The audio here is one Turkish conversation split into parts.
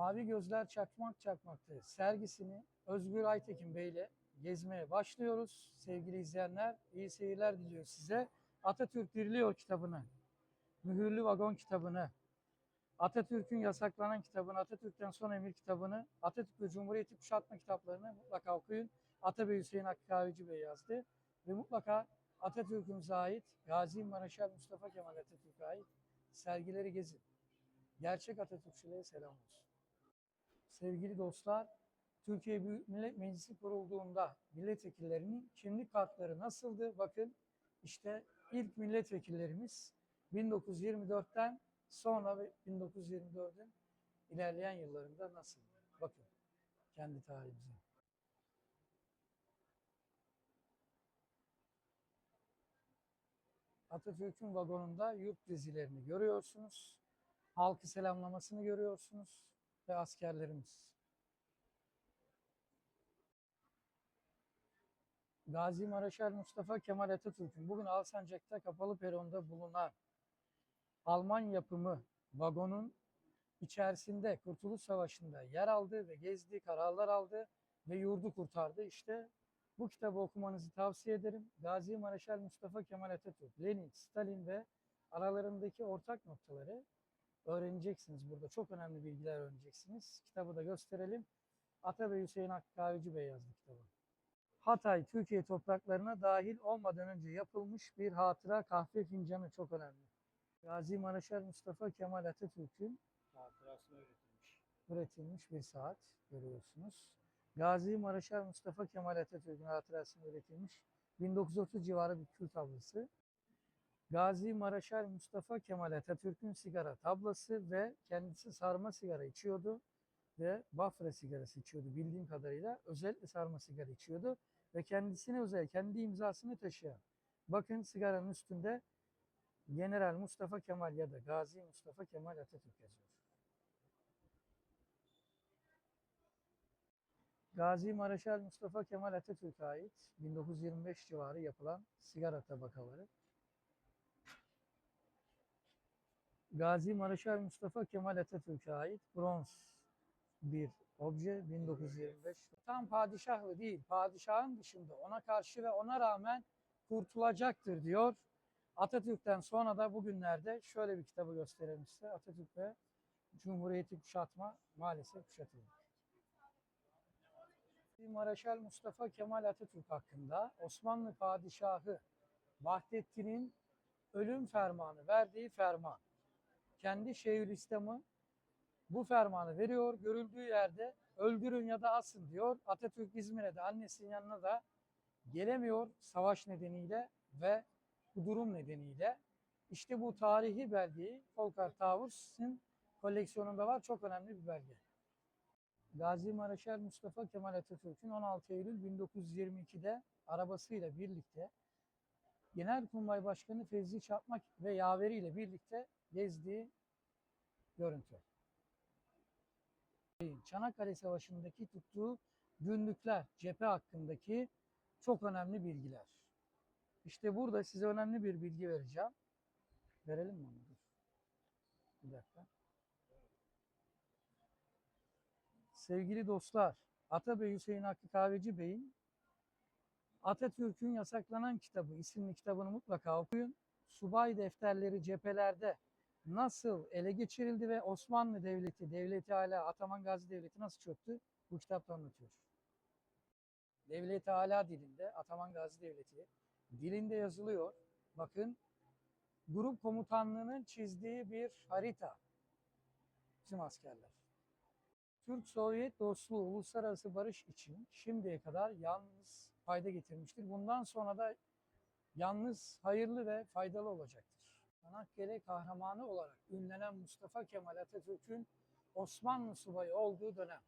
Mavi Gözler Çakmak Çakmak'ta sergisini Özgür Aytekin Bey ile gezmeye başlıyoruz. Sevgili izleyenler, iyi seyirler diliyor size. Atatürk Diriliyor kitabını, Mühürlü Vagon kitabını, Atatürk'ün yasaklanan kitabını, Atatürk'ten son emir kitabını, Atatürk ve Cumhuriyeti kuşatma kitaplarını mutlaka okuyun. Atabey Hüseyin Hakkı Bey yazdı. Ve mutlaka Atatürk'ümüze ait, Gazi Maraşal Mustafa Kemal Atatürk'e ait sergileri gezin. Gerçek Atatürkçülere selam olsun. Sevgili dostlar, Türkiye Büyük Millet Meclisi kurulduğunda milletvekillerinin kimlik kartları nasıldı? Bakın işte ilk milletvekillerimiz 1924'ten sonra ve 1924'ün ilerleyen yıllarında nasıl? Bakın kendi tarihimize. Atatürk'ün vagonunda yurt dizilerini görüyorsunuz. Halkı selamlamasını görüyorsunuz ve askerlerimiz. Gazi Maraşal Mustafa Kemal Atatürk'ün bugün Alsancak'ta kapalı peronda bulunan Alman yapımı vagonun içerisinde Kurtuluş Savaşı'nda yer aldı ve gezdi, kararlar aldı ve yurdu kurtardı. İşte bu kitabı okumanızı tavsiye ederim. Gazi Maraşal Mustafa Kemal Atatürk, Lenin, Stalin ve aralarındaki ortak noktaları öğreneceksiniz burada. Çok önemli bilgiler öğreneceksiniz. Kitabı da gösterelim. Atabey Hüseyin Hakkı Bey yazdı kitabı. Hatay, Türkiye topraklarına dahil olmadan önce yapılmış bir hatıra kahve fincanı çok önemli. Gazi Maraşal Mustafa Kemal Atatürk'ün hatırasına üretilmiş. üretilmiş bir saat görüyorsunuz. Gazi Maraşal Mustafa Kemal Atatürk'ün hatırasına üretilmiş 1930 civarı bir kül tablası. Gazi Maraşal Mustafa Kemal Atatürk'ün sigara tablası ve kendisi sarma sigara içiyordu ve Bafra sigarası içiyordu bildiğim kadarıyla. Özellikle sarma sigara içiyordu ve kendisine özel kendi imzasını taşıyan. Bakın sigaranın üstünde General Mustafa Kemal ya da Gazi Mustafa Kemal Atatürk yazıyor. Gazi Maraşal Mustafa Kemal Atatürk'e ait 1925 civarı yapılan sigara tabakaları. Gazi Maraşal Mustafa Kemal Atatürk'e ait bronz bir obje 1925. Tam padişahlı değil, padişahın dışında ona karşı ve ona rağmen kurtulacaktır diyor. Atatürk'ten sonra da bugünlerde şöyle bir kitabı gösterelim size. Atatürk ve Cumhuriyeti kuşatma maalesef kuşatıldı. Maraşal Mustafa Kemal Atatürk hakkında Osmanlı Padişahı Vahdettin'in ölüm fermanı verdiği ferman. Kendi Şeyhülislam'ı bu fermanı veriyor. Görüldüğü yerde öldürün ya da asın diyor. Atatürk İzmir'e de annesinin yanına da gelemiyor savaş nedeniyle ve bu durum nedeniyle. İşte bu tarihi belgeyi Volker Tauers'ın koleksiyonunda var. Çok önemli bir belge. Gazi Maraşal Mustafa Kemal Atatürk'ün 16 Eylül 1922'de arabasıyla birlikte Genelkurmay Başkanı Fevzi Çakmak ve yaveriyle birlikte gezdiği görüntü. Çanakkale Savaşı'ndaki tuttuğu günlükler, cephe hakkındaki çok önemli bilgiler. İşte burada size önemli bir bilgi vereceğim. Verelim mi onu? Bir dakika. Sevgili dostlar, Atabey Hüseyin Hakkı Kahveci Bey'in Atatürk'ün Yasaklanan Kitabı isimli kitabını mutlaka okuyun. Subay defterleri cephelerde nasıl ele geçirildi ve Osmanlı Devleti, Devleti hala Ataman Gazi Devleti nasıl çöktü? Bu kitapta anlatıyor. Devleti hala dilinde, Ataman Gazi Devleti dilinde yazılıyor. Bakın grup komutanlığının çizdiği bir harita. Bizim askerler. Türk-Sovyet dostluğu uluslararası barış için şimdiye kadar yalnız fayda getirmiştir. Bundan sonra da yalnız hayırlı ve faydalı olacaktır. Çanakkale kahramanı olarak ünlenen Mustafa Kemal Atatürk'ün Osmanlı subayı olduğu dönem.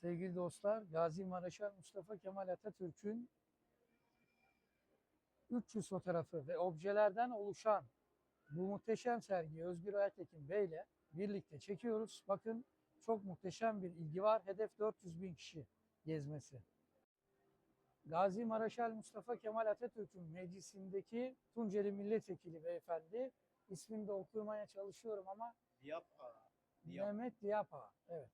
Sevgili dostlar, Gazi Maraşal Mustafa Kemal Atatürk'ün 300 fotoğrafı ve objelerden oluşan bu muhteşem sergiyi Özgür Aytekin Bey ile birlikte çekiyoruz. Bakın çok muhteşem bir ilgi var. Hedef 400 bin kişi gezmesi. Gazi Maraşal Mustafa Kemal Atatürk'ün meclisindeki Tunceli Milletvekili beyefendi. İsmini de okumaya çalışıyorum ama Diyap Ağa. Diyap. Mehmet Diyapa. Evet.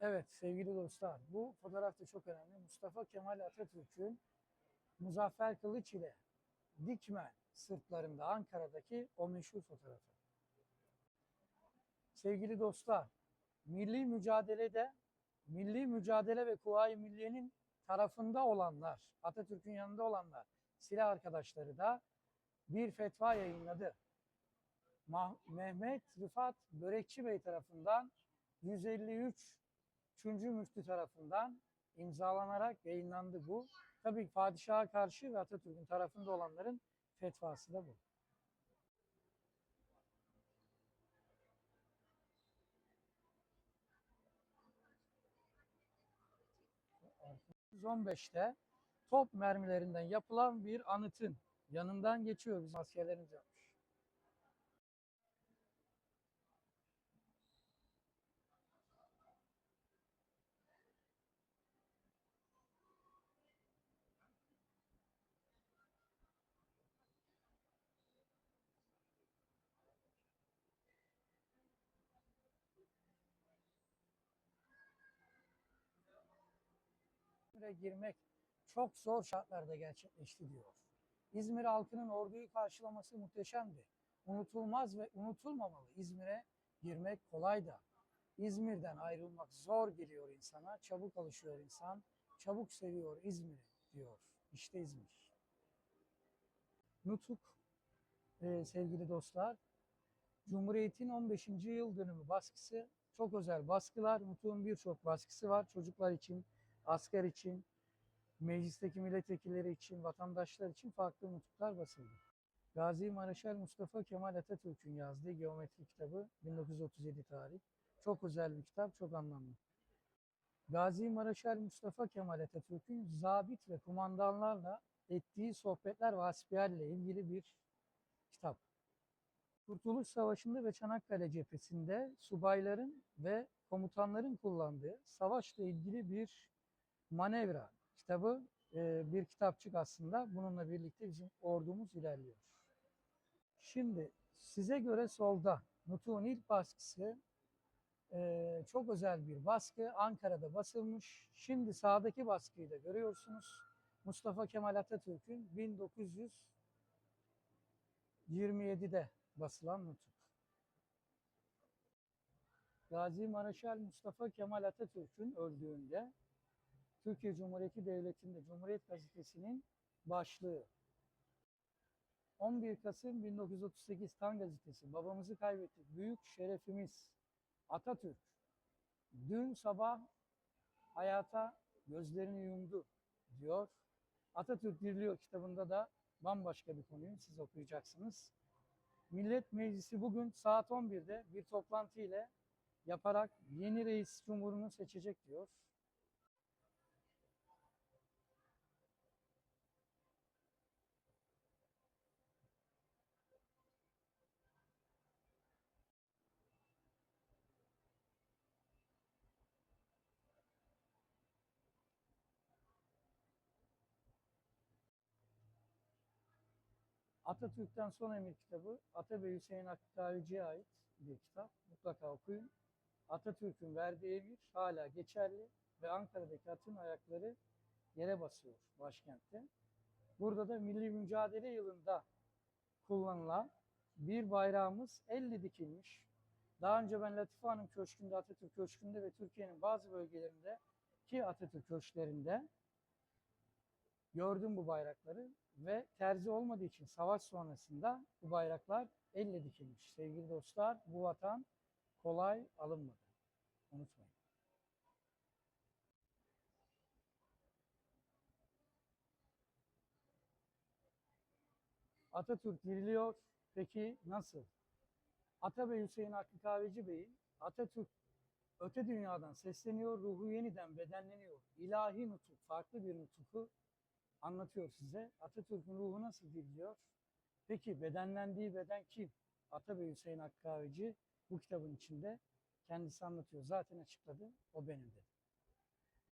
Evet sevgili dostlar bu fotoğraf da çok önemli. Mustafa Kemal Atatürk'ün Muzaffer Kılıç ile Dikmen sırtlarında Ankara'daki o meşhur fotoğrafı. Sevgili dostlar, milli mücadelede milli mücadele ve Kuvayi Milliye'nin tarafında olanlar, Atatürk'ün yanında olanlar, silah arkadaşları da bir fetva yayınladı. Mah- Mehmet Rıfat Börekçi Bey tarafından 153 3. müftü tarafından imzalanarak yayınlandı bu. Tabii padişaha karşı ve Atatürk'ün tarafında olanların fetvası da bu. ...1915'te top mermilerinden yapılan bir anıtın yanından geçiyor bizim askerlerimiz. İzmir'e girmek çok zor şartlarda gerçekleşti diyor. İzmir halkının orduyu karşılaması muhteşemdi. Unutulmaz ve unutulmamalı. İzmir'e girmek kolay da. İzmir'den ayrılmak zor geliyor insana. Çabuk alışıyor insan. Çabuk seviyor İzmir'i diyor. İşte İzmir. Nutuk e, sevgili dostlar. Cumhuriyet'in 15. yıl dönümü baskısı çok özel baskılar. Nutuk'un birçok baskısı var. Çocuklar için, asker için, meclisteki milletvekilleri için, vatandaşlar için farklı nutuklar basıldı. Gazi Maraşal Mustafa Kemal Atatürk'ün yazdığı geometri kitabı 1937 tarih. Çok özel bir kitap, çok anlamlı. Gazi Maraşal Mustafa Kemal Atatürk'ün zabit ve kumandanlarla ettiği sohbetler ve hasbihal ile ilgili bir kitap. Kurtuluş Savaşı'nda ve Çanakkale cephesinde subayların ve komutanların kullandığı savaşla ilgili bir manevra kitabı e, bir kitapçık aslında. Bununla birlikte bizim ordumuz ilerliyor. Şimdi size göre solda Nutuk'un ilk baskısı e, çok özel bir baskı. Ankara'da basılmış. Şimdi sağdaki baskıyı da görüyorsunuz. Mustafa Kemal Atatürk'ün 1927'de basılan Nutuk. Gazi Maraşal Mustafa Kemal Atatürk'ün öldüğünde Türkiye Cumhuriyeti Devleti'nde Cumhuriyet Gazetesi'nin başlığı 11 Kasım 1938 Tan Gazetesi babamızı kaybettik büyük şerefimiz Atatürk dün sabah hayata gözlerini yumdu diyor. Atatürk Diriliyor kitabında da bambaşka bir konuyu siz okuyacaksınız. Millet Meclisi bugün saat 11'de bir toplantı ile yaparak yeni reis cumhurunu seçecek diyor. Atatürk'ten Son Emir kitabı Atabey Hüseyin Hakkı Kahveci'ye ait bir kitap. Mutlaka okuyun. Atatürk'ün verdiği emir hala geçerli ve Ankara'daki atın ayakları yere basıyor başkentte. Burada da milli mücadele yılında kullanılan bir bayrağımız elle dikilmiş. Daha önce ben Latife Hanım Köşkü'nde, Atatürk Köşkü'nde ve Türkiye'nin bazı bölgelerinde ki Atatürk köşklerinde gördüm bu bayrakları ve terzi olmadığı için savaş sonrasında bu bayraklar elle dikilmiş. Sevgili dostlar bu vatan kolay alınmadı. Unutmayın. Atatürk diriliyor. Peki nasıl? Atabey Hüseyin Hakkı Kahveci Bey'in Atatürk öte dünyadan sesleniyor, ruhu yeniden bedenleniyor. İlahi nutuk, farklı bir nutuku anlatıyor size. Atatürk'ün ruhu nasıl diriliyor? Peki bedenlendiği beden kim? Atabey Hüseyin Hakkı Kahveci bu kitabın içinde kendisi anlatıyor. Zaten açıkladı. O benim dedi.